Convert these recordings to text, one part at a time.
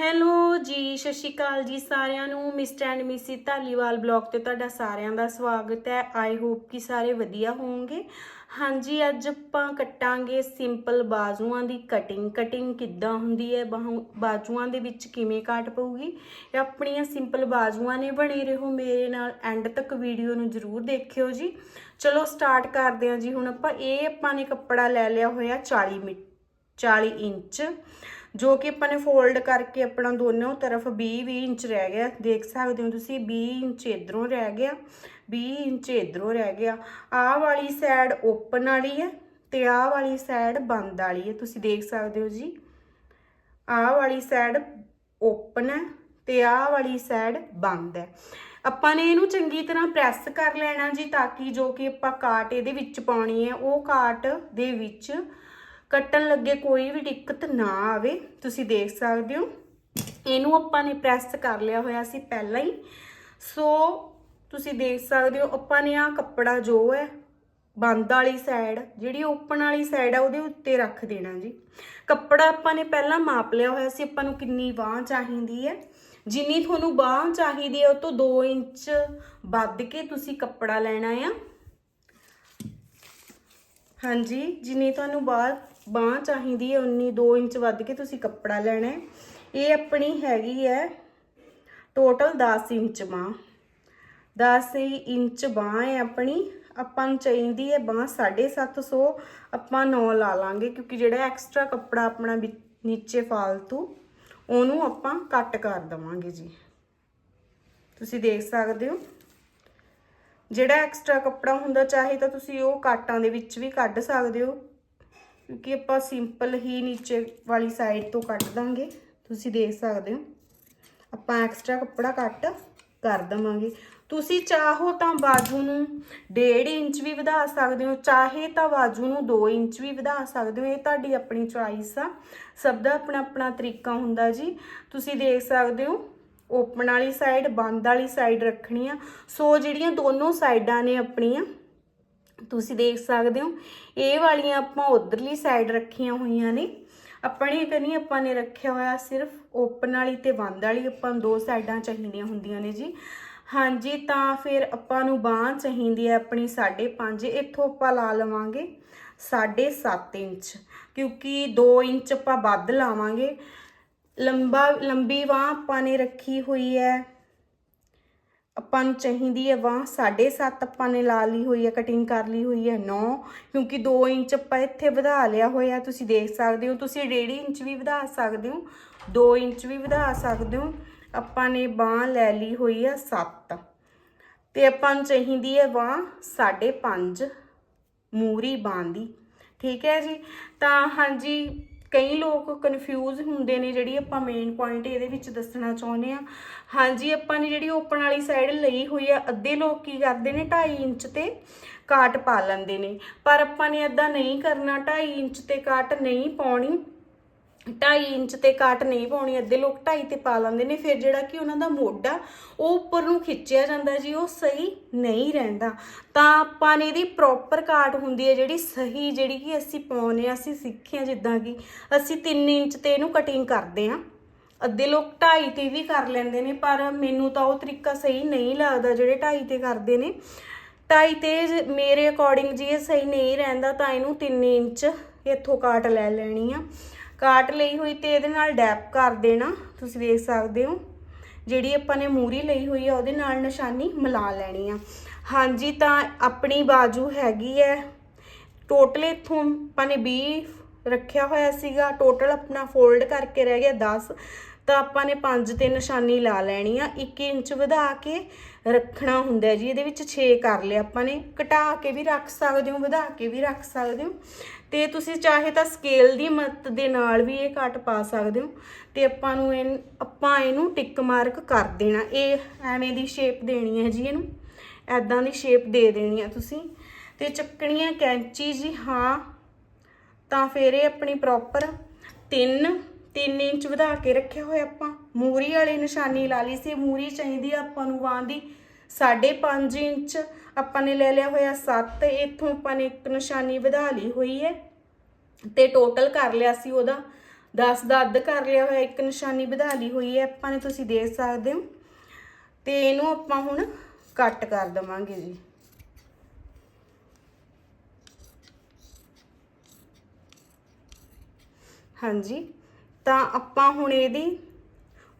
Hello ਜੀ, ਸਤਿ ਸ਼੍ਰੀ ਅਕਾਲ ਜੀ ਸਾਰਿਆਂ ਨੂੰ। Mister and Mrs Dhaliwal blog ਤੇ ਤੁਹਾਡਾ ਸਾਰਿਆਂ ਦਾ ਸਵਾਗਤ ਹੈ। ਆਈ ਹੋਪ ਕਿ ਸਾਰੇ ਵਧੀਆ ਹੋਵੋਗੇ। ਹਾਂਜੀ, ਅੱਜ ਆਪਾਂ ਕੱਟਾਂਗੇ ਸਿੰਪਲ ਬਾਜ਼ੂਆਂ ਦੀ ਕਟਿੰਗ। ਕਟਿੰਗ ਕਿੱਦਾਂ ਹੁੰਦੀ ਹੈ? ਬਾਹੂ- ਬਾਜ਼ੂਆਂ ਦੇ ਵਿੱਚ ਕਿਵੇਂ ਕਾਟ ਪਊਗੀ? ਇਹ ਆਪਣੀਆਂ ਸਿੰਪਲ ਬਾਜ਼ੂਆਂ ਨੇ ਬਣੇ ਰਹੋ ਮੇਰੇ ਨਾਲ ਐਂਡ ਤੱਕ ਵੀਡੀਓ ਨੂੰ ਜ਼ਰੂਰ ਦੇਖਿਓ ਜੀ। ਚਲੋ ਸਟਾਰਟ ਕਰਦੇ ਹਾਂ ਜੀ। ਹੁਣ ਆਪਾਂ ਇਹ ਆਪਾਂ ਨੇ ਕੱਪੜਾ ਲੈ ਲਿਆ ਹੋਇਆ 40 ਮਿ 40 ਇੰਚ। ਜੋ ਕਿ ਆਪਾਂ ਨੇ ਫੋਲਡ ਕਰਕੇ ਆਪਣਾ ਦੋਨੋਂ ਤਰਫ 20 20 ਇੰਚ ਰਹਿ ਗਿਆ। ਦੇਖ ਸਕਦੇ ਹੋ ਤੁਸੀਂ 20 ਇੰਚ ਇਧਰੋਂ ਰਹਿ ਗਿਆ 20 ਇੰਚ ਇਧਰੋਂ ਰਹਿ ਗਿਆ। ਆਹ ਵਾਲੀ ਸਾਈਡ ਓਪਨ ਵਾਲੀ ਹੈ ਤੇ ਆਹ ਵਾਲੀ ਸਾਈਡ ਬੰਦ ਵਾਲੀ ਹੈ। ਤੁਸੀਂ ਦੇਖ ਸਕਦੇ ਹੋ ਜੀ, ਆਹ ਵਾਲੀ ਸਾਈਡ ਓਪਨ ਹੈ ਤੇ ਆਹ ਵਾਲੀ ਸਾਈਡ ਬੰਦ ਹੈ। ਆਪਾਂ ਨੇ ਇਹਨੂੰ ਚੰਗੀ ਤਰ੍ਹਾਂ ਪ੍ਰੈਸ ਕਰ ਲੈਣਾ ਜੀ ਤਾਂ ਕਿ ਜੋ ਕਿ ਆਪਾਂ ਕਾਟ ਇਹਦੇ ਵਿੱਚ ਪਾਉਣੀ ਹੈ, ਉਹ ਕਾਟ ਦੇ ਵਿੱਚ ਕੱਟਣ ਲੱਗੇ ਕੋਈ ਵੀ ਦਿੱਕਤ ਨਾ ਆਵੇ, ਤੁਸੀਂ ਦੇਖ ਸਕਦੇ ਹੋ। ਇਹਨੂੰ ਆਪਾਂ ਨੇ ਪ੍ਰੈਸ ਕਰ ਲਿਆ ਹੋਇਆ ਸੀ ਪਹਿਲਾਂ ਹੀ। ਸੋ ਤੁਸੀਂ ਦੇਖ ਸਕਦੇ ਹੋ, ਆਪਾਂ ਨੇ ਆ ਕੱਪੜਾ ਜੋ ਹੈ, ਬੰਦ ਵਾਲੀ ਸਾਈਡ ਜਿਹੜੀ ਓਪਨ ਵਾਲੀ ਸਾਈਡ ਆ, ਉਹਦੇ ਉੱਤੇ ਰੱਖ ਦੇਣਾ ਜੀ। ਕੱਪੜਾ ਆਪਾਂ ਨੇ ਪਹਿਲਾਂ ਮਾਪ ਲਿਆ ਹੋਇਆ ਸੀ, ਆਪਾਂ ਨੂੰ ਕਿੰਨੀ ਬਾਹ ਚਾਹੀਦੀ ਹੈ। ਜਿੰਨੀ ਤੁਹਾਨੂੰ ਬਾਹ ਚਾਹੀਦੀ ਹੈ, ਉਹ ਤੋਂ 2 ਇੰਚ ਵੱਧ ਕੇ ਤੁਸੀਂ ਕੱਪੜਾ ਲੈਣਾ ਆ। ਹਾਂਜੀ, ਜਿੰਨੀ ਤੁਹਾਨੂੰ ਬਾਹ ਬਾਹ ਚਾਹੀਦੀ ਹੈ ਉਨੀ 2 ਇੰਚ ਵੱਧ ਕੇ ਤੁਸੀਂ ਕੱਪੜਾ ਲੈਣਾ ਹੈ। ਇਹ ਆਪਣੀ ਹੈਗੀ ਹੈ ਟੋਟਲ 10 ਇੰਚ ਬਾਹ। 10 ਇੰਚ ਬਾਹ ਹੈ ਆਪਣੀ। ਆਪਾਂ ਨੂੰ ਚਾਹੀਦੀ ਹੈ ਬਾਹ 750 ਆਪਾਂ 9 ਲਾ ਲਾਂਗੇ ਕਿਉਂਕਿ ਜਿਹੜਾ ਐਕਸਟਰਾ ਕੱਪੜਾ ਆਪਣਾ ਵੀ ਨੀਚੇ ਫਾਲਤੂ, ਉਹਨੂੰ ਆਪਾਂ ਕੱਟ ਕਰ ਦਵਾਂਗੇ ਜੀ। ਤੁਸੀਂ ਦੇਖ ਸਕਦੇ ਹੋ। ਜਿਹੜਾ ਐਕਸਟਰਾ ਕੱਪੜਾ ਹੁੰਦਾ ਚਾਹੇ ਤਾਂ ਤੁਸੀਂ ਉਹ ਕਾਟਾਂ ਦੇ ਵਿੱਚ ਵੀ ਕੱਢ ਸਕਦੇ ਹੋ। ਕਿਉਂਕਿ ਆਪਾਂ ਸਿੰਪਲ ਹੀ ਨੀਚੇ ਵਾਲੀ ਸਾਈਡ ਤੋਂ ਕੱਟ ਦਾਂਗੇ। ਤੁਸੀਂ ਦੇਖ ਸਕਦੇ ਹੋ। ਆਪਾਂ ਐਕਸਟਰਾ ਕੱਪੜਾ ਕੱਟ ਕਰ ਦਵਾਂਗੇ। ਤੁਸੀਂ ਚਾਹੋ ਤਾਂ ਬਾਜੂ ਨੂੰ 1.5 ਇੰਚ ਵੀ ਵਧਾ ਸਕਦੇ ਹੋ, ਚਾਹੇ ਤਾਂ ਬਾਜੂ ਨੂੰ 2 ਇੰਚ ਵੀ ਵਧਾ ਸਕਦੇ ਹੋ। ਇਹ ਤੁਹਾਡੀ ਆਪਣੀ ਚੁਆਇਸ ਆ। ਸਭ ਦਾ ਆਪਣਾ ਆਪਣਾ ਤਰੀਕਾ ਹੁੰਦਾ ਜੀ। ਤੁਸੀਂ ਦੇਖ ਸਕਦੇ ਹੋ ਓਪਨ ਵਾਲੀ ਸਾਈਡ ਬੰਦ ਵਾਲੀ ਸਾਈਡ ਰੱਖਣੀ ਆ। ਸੋ ਜਿਹੜੀਆਂ ਦੋਨੋਂ ਸਾਈਡਾਂ ਨੇ ਆਪਣੀਆਂ ਤੁਸੀਂ ਦੇਖ ਸਕਦੇ ਹੋ। ਇਹ ਵਾਲੀਆਂ ਆਪਾਂ ਉਧਰਲੀ ਸਾਈਡ ਰੱਖੀਆਂ ਹੋਈਆਂ ਨੇ। ਆਪਣੇ ਕਨੀ ਆਪਾਂ ਨੇ ਰੱਖਿਆ ਹੋਇਆ, ਸਿਰਫ ਓਪਨ ਵਾਲੀ ਤੇ ਬੰਦ ਵਾਲੀ ਆਪਾਂ ਨੂੰ ਦੋ ਸਾਈਡਾਂ ਚਾਹੀਦੀਆਂ ਹੁੰਦੀਆਂ ਨੇ ਜੀ। ਹਾਂਜੀ, ਤਾਂ ਫਿਰ ਆਪਾਂ ਨੂੰ ਬਾਹ ਚਾਹੀਦੀ ਹੈ ਆਪਣੀ 5.5 ਇੱਥੋਂ ਆਪਾਂ ਲਾ ਲਵਾਂਗੇ 7.5 ਇੰਚ, ਕਿਉਂਕਿ 2 ਇੰਚ ਆਪਾਂ ਵੱਧ ਲਾਵਾਂਗੇ। ਲੰਬਾ, ਲੰਬੀ ਬਾਹ ਆਪਾਂ ਨੇ ਰੱਖੀ ਹੋਈ ਹੈ। ਆਪਾਂ ਨੂੰ ਚਾਹੀਦੀ ਹੈ ਬਾਹ 7.5 ਆਪਾਂ ਨੇ ਲਾ ਲਈ ਹੋਈ ਹੈ ਕਟਿੰਗ ਕਰ ਲਈ ਹੋਈ ਹੈ 9 ਕਿਉਂਕਿ 2 ਇੰਚ ਆਪਾਂ ਇੱਥੇ ਵਧਾ ਲਿਆ ਹੋਇਆ, ਤੁਸੀਂ ਦੇਖ ਸਕਦੇ ਹੋ, ਤੁਸੀਂ 1.5 ਇੰਚ ਵੀ ਵਧਾ ਸਕਦੇ ਹੋ 2 ਇੰਚ ਵੀ ਵਧਾ ਸਕਦੇ ਹੋ, ਆਪਾਂ ਨੇ ਬਾਹ ਲੈ ਲਈ ਹੋਈ ਹੈ 7 ਤੇ ਆਪਾਂ ਨੂੰ ਚਾਹੀਦੀ ਹੈ ਬਾਹ 5.5 ਮੂਰੀ ਬਾਹ ਦੀ। ਠੀਕ ਹੈ ਜੀ? ਤਾਂ ਹਾਂਜੀ ਕਈ ਲੋਕ ਕਨਫਿਊਜ਼ ਹੁੰਦੇ ਨੇ ਜਿਹੜੀ ਆਪਾਂ ਮੇਨ ਪੁਆਇੰਟ ਇਹਦੇ ਵਿੱਚ ਦੱਸਣਾ ਚਾਹੁੰਦੇ ਆ ਹਾਂਜੀ, ਆਪਾਂ ਨੇ ਜਿਹੜੀ ਓਪਨ ਵਾਲੀ ਸਾਈਡ ਲਈ ਹੋਈ ਆ, ਅੱਧੇ ਲੋਕ ਕੀ ਕਰਦੇ ਨੇ 2.5 ਇੰਚ ਤੇ ਕਾਟ ਪਾ ਲੈਂਦੇ ਨੇ। ਪਰ ਆਪਾਂ ਨੇ ਇਦਾਂ ਨਹੀਂ ਕਰਨਾ 2.5 ਇੰਚ ਤੇ ਕਾਟ ਨਹੀਂ ਪਾਉਣੀ। 2.5 ਇੰਚ ਤੇ ਕਾਟ ਨਹੀਂ ਪਾਉਣੀ, ਅੱਧੇ ਲੋਕ 2.5 ਤੇ ਪਾ ਲੈਂਦੇ ਨੇ, ਫਿਰ ਜਿਹੜਾ ਕਿ ਉਹਨਾਂ ਦਾ ਮੋਢਾ, ਉਹ ਉੱਪਰ ਨੂੰ ਖਿੱਚਿਆ ਜਾਂਦਾ ਜੀ, ਉਹ ਸਹੀ ਨਹੀਂ ਰਹਿੰਦਾ। ਤਾਂ ਆਪਾਂ ਨੇ ਇਹਦੀ ਪ੍ਰੋਪਰ ਕਾਟ ਹੁੰਦੀ ਹੈ ਜਿਹੜੀ ਸਹੀ, ਜਿਹੜੀ ਕਿ ਅਸੀਂ ਪਾਉਨੇ ਆ ਅਸੀਂ ਸਿੱਖਿਆ ਜਿੱਦਾਂ ਕਿ ਅਸੀਂ 3 ਇੰਚ ਤੇ ਇਹਨੂੰ ਕਟਿੰਗ ਕਰਦੇ ਆ ਅੱਧੇ ਲੋਕ 2.5 ਤੇ ਵੀ ਕਰ ਲੈਂਦੇ ਨੇ, ਪਰ ਮੈਨੂੰ ਤਾਂ ਉਹ ਤਰੀਕਾ ਸਹੀ ਨਹੀਂ ਲੱਗਦਾ ਜਿਹੜੇ 2.5 ਤੇ ਕਰਦੇ ਨੇ। 2.5 ਤੇ ਮੇਰੇ ਅਕੋਰਡਿੰਗ ਜੀ ਇਹ ਸਹੀ ਨਹੀਂ ਰਹਿੰਦਾ, ਤਾਂ ਇਹਨੂੰ 3 ਇੰਚ ਇੱਥੋਂ ਕਾਟ ਲੈ ਲੈਣੀ ਆ। ਕਾਟ ਲਈ ਹੋਈ ਤੇ ਇਹਦੇ ਨਾਲ ਡੈਪ ਕਰ ਦੇਣਾ, ਤੁਸੀਂ ਵੇਖ ਸਕਦੇ ਹੋ। ਜਿਹੜੀ ਆਪਾਂ ਨੇ ਮੂਰੀ ਲਈ ਹੋਈ ਆ, ਉਹਦੇ ਨਾਲ ਨਿਸ਼ਾਨੀ ਮਿਲਾ ਲੈਣੀ ਆ। ਹਾਂਜੀ, ਤਾਂ ਆਪਣੀ ਬਾਜੂ ਹੈਗੀ ਹੈ ਟੋਟਲ ਇਥੋਂ ਆਪਾਂ ਨੇ 20 ਰੱਖਿਆ ਹੋਇਆ ਸੀਗਾ। ਟੋਟਲ ਆਪਣਾ ਫੋਲਡ ਕਰਕੇ ਰਹਿ ਗਿਆ 10 ਤਾਂ ਆਪਾਂ ਨੇ 5 ਤੇ ਨਿਸ਼ਾਨੀ ਲਾ ਲੈਣੀ ਆ 1 ਇੰਚ ਵਧਾ ਕੇ ਰੱਖਣਾ ਹੁੰਦਾ ਜੀ, ਇਹਦੇ ਵਿੱਚ 6 ਕਰ ਲਿਆ ਆਪਾਂ ਨੇ, ਘਟਾ ਕੇ ਵੀ ਰੱਖ ਸਕਦੇ ਹੋ, ਵਧਾ ਕੇ ਵੀ ਰੱਖ ਸਕਦੇ ਹੋ। ਤੇ ਤੁਸੀਂ ਚਾਹੇ ਤਾਂ ਸਕੇਲ ਦੀ ਮਦਦ ਦੇ ਨਾਲ ਵੀ ਇਹ ਕੱਟ ਪਾ ਸਕਦੇ ਹੋ ਤੇ ਆਪਾਂ ਨੂੰ ਇਹ, ਆਪਾਂ ਇਹਨੂੰ ਟਿਕ ਮਾਰਕ ਕਰ ਦੇਣਾ। ਇਹ ਐਵੇਂ ਦੀ ਸ਼ੇਪ ਦੇਣੀ ਹੈ ਜੀ ਇਹਨੂੰ ਐਦਾਂ ਦੀ ਸ਼ੇਪ ਦੇ ਦੇਣੀ ਆ ਤੁਸੀਂ। ਤੇ ਚੱਕਣੀਆਂ ਕੈਂਚੀ ਜੀ, ਹਾਂ, ਤਾਂ ਫਿਰ ਇਹ ਆਪਣੀ ਪ੍ਰੋਪਰ 3 3 ਇੰਚ ਵਧਾ ਕੇ ਰੱਖਿਆ ਹੋਇਆ ਆਪਾਂ। ਮੂਰੀ ਵਾਲੀ ਨਿਸ਼ਾਨੀ ਲਾ ਲਈ ਸੀ, ਮੂਰੀ ਚਾਹੀਦੀ ਆ ਆਪਾਂ ਨੂੰ ਬਾਂਹ ਦੀ। 5.5 ਇੰਚ ਆਪਾਂ ਨੇ ਲੈ ਲਿਆ ਹੋਇਆ 7 ਇੱਥੋਂ ਆਪਾਂ ਨੇ ਇੱਕ ਨਿਸ਼ਾਨੀ ਵਧਾ ਲਈ ਹੋਈ ਹੈ। ਤੇ ਟੋਟਲ ਕਰ ਲਿਆ ਸੀ ਉਹਦਾ। 10 ਦਾ ਅੱਧ ਕਰ ਲਿਆ ਹੋਇਆ, ਇੱਕ ਨਿਸ਼ਾਨੀ ਵਧਾ ਲਈ ਹੋਈ ਹੈ ਆਪਾਂ ਨੇ, ਤੁਸੀਂ ਦੇਖ ਸਕਦੇ ਹੋ। ਤੇ ਇਹਨੂੰ ਆਪਾਂ ਹੁਣ ਕੱਟ ਕਰ ਦਵਾਂਗੇ ਜੀ। ਹਾਂਜੀ। ਤਾਂ ਆਪਾਂ ਹੁਣ ਇਹਦੀ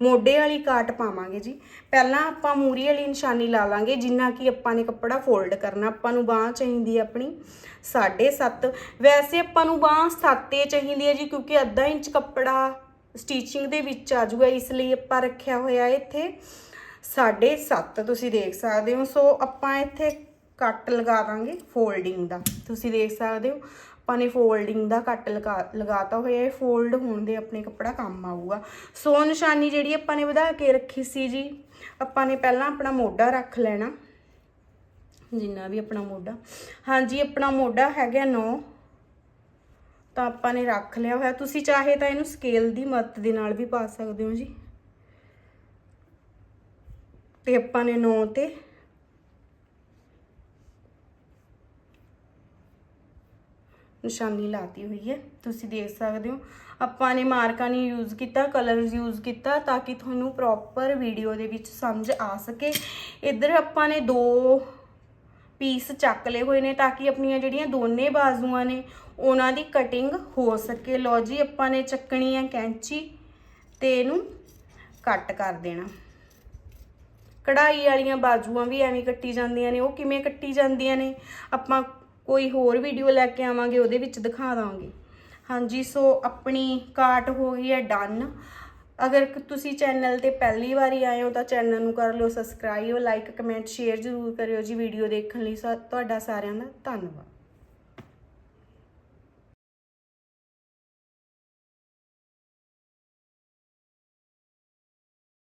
ਮੋਢੇ ਵਾਲੀ ਕਾਟ ਪਾਵਾਂਗੇ ਜੀ। ਪਹਿਲਾਂ ਆਪਾਂ ਮੂਰੀ ਵਾਲੀ ਨਿਸ਼ਾਨੀ ਲਾ ਲਾਂਗੇ, ਜਿੰਨਾ ਕਿ ਆਪਾਂ ਨੇ ਕੱਪੜਾ ਫੋਲਡ ਕਰਨਾ। ਆਪਾਂ ਨੂੰ ਬਾਹ ਚਾਹੀਦੀ ਹੈ ਆਪਣੀ 7.5 ਵੈਸੇ ਆਪਾਂ ਨੂੰ ਬਾਹ 7 ਏ ਚਾਹੀਦੀ ਹੈ ਜੀ, ਕਿਉਂਕਿ ਅੱਧਾ ਇੰਚ ਕੱਪੜਾ ਸਟੀਚਿੰਗ ਦੇ ਵਿੱਚ ਆ ਜਾਊਗਾ, ਇਸ ਲਈ ਆਪਾਂ ਰੱਖਿਆ ਹੋਇਆ ਹੈ ਇੱਥੇ 7.5 ਤੁਸੀਂ ਦੇਖ ਸਕਦੇ ਹੋ। ਸੋ ਆਪਾਂ ਇੱਥੇ ਕੱਟ ਲਗਾ ਦਾਂਗੇ ਫੋਲਡਿੰਗ ਦਾ। ਤੁਸੀਂ ਦੇਖ ਸਕਦੇ ਹੋ। ਆਪਾਂ ਨੇ ਫੋਲਡਿੰਗ ਦਾ ਕੱਟ ਲਗਾ, ਲਗਾਤਾ ਹੋਇਆ, ਇਹ ਫੋਲਡ ਹੋਣ ਦੇ ਆਪਣੇ ਕੱਪੜਾ ਕੰਮ ਆਊਗਾ। ਸੋ ਨਿਸ਼ਾਨੀ ਜਿਹੜੀ ਆਪਾਂ ਨੇ ਵਧਾ ਕੇ ਰੱਖੀ ਸੀ ਜੀ, ਆਪਾਂ ਨੇ ਪਹਿਲਾਂ ਆਪਣਾ ਮੋਢਾ ਰੱਖ ਲੈਣਾ। ਜਿੰਨਾ ਵੀ ਆਪਣਾ ਮੋਢਾ। ਹਾਂਜੀ, ਆਪਣਾ ਮੋਢਾ ਹੈਗਾ 9 ਤਾਂ ਆਪਾਂ ਨੇ ਰੱਖ ਲਿਆ ਹੋਇਆ। ਤੁਸੀਂ ਚਾਹੇ ਤਾਂ ਇਹਨੂੰ ਸਕੇਲ ਦੀ ਮਦਦ ਦੇ ਨਾਲ ਵੀ ਪਾ ਸਕਦੇ ਹੋ ਜੀ। ਤੇ ਆਪਾਂ ਨੇ 9 ਤੇ ਨਿਸ਼ਾਨੀ ਲਾਤੀ ਹੋਈ ਹੈ। ਤੁਸੀਂ ਦੇਖ ਸਕਦੇ ਹੋ, ਆਪਾਂ ਨੇ ਮਾਰਕਾ ਨਹੀਂ ਯੂਜ਼ ਕੀਤਾ ਕਲਰਸ ਯੂਜ਼ ਕੀਤਾ ਤਾਂ ਕਿ ਤੁਹਾਨੂੰ ਪ੍ਰੋਪਰ ਵੀਡੀਓ ਦੇ ਵਿੱਚ ਸਮਝ ਆ ਸਕੇ। ਇੱਧਰ ਆਪਾਂ ਨੇ ਦੋ ਪੀਸ ਚੱਕ ਲਏ ਹੋਏ ਨੇ ਤਾਂ ਕਿ ਆਪਣੀਆਂ ਜਿਹੜੀਆਂ ਦੋਨੇ ਬਾਜ਼ੂਆਂ ਨੇ, ਉਹਨਾਂ ਦੀ ਕਟਿੰਗ ਹੋ ਸਕੇ। ਲਓ ਜੀ, ਆਪਾਂ ਨੇ ਚੱਕਣੀ ਹੈ ਕੈਂਚੀ ਤੇ ਇਹਨੂੰ ਕੱਟ ਕਰ ਦੇਣਾ। ਕਢਾਈ ਵਾਲੀਆਂ ਬਾਜੂਆਂ ਵੀ ਐਵੇਂ ਕੱਟੀ ਜਾਂਦੀਆਂ ਨੇ। ਉਹ ਕਿਵੇਂ ਕੱਟੀ ਜਾਂਦੀਆਂ ਨੇ? ਆਪਾਂ ਕੋਈ ਹੋਰ ਵੀਡੀਓ ਲੈ ਕੇ ਆਵਾਂਗੇ, ਉਹਦੇ ਵਿੱਚ ਦਿਖਾ ਦਾਂਗੇ। ਹਾਂਜੀ ਸੋ ਆਪਣੀ ਕਾਟ ਹੋ ਗਈ ਹੈ ਡਨ ਅਗਰ ਤੁਸੀਂ ਚੈਨਲ ਤੇ ਪਹਿਲੀ ਵਾਰੀ ਆਏ ਹੋ, ਤਾਂ ਚੈਨਲ ਨੂੰ ਕਰ ਲਓ ਸਬਸਕ੍ਰਾਈਬ ਲਾਈਕ ਕਮੈਂਟ ਸ਼ੇਅਰ ਜ਼ਰੂਰ ਕਰਿਓ ਜੀ ਵੀਡੀਓ ਦੇਖਣ ਲਈ। ਸਾ- ਤੁਹਾਡਾ ਸਾਰਿਆਂ ਦਾ ਧੰਨਵਾਦ।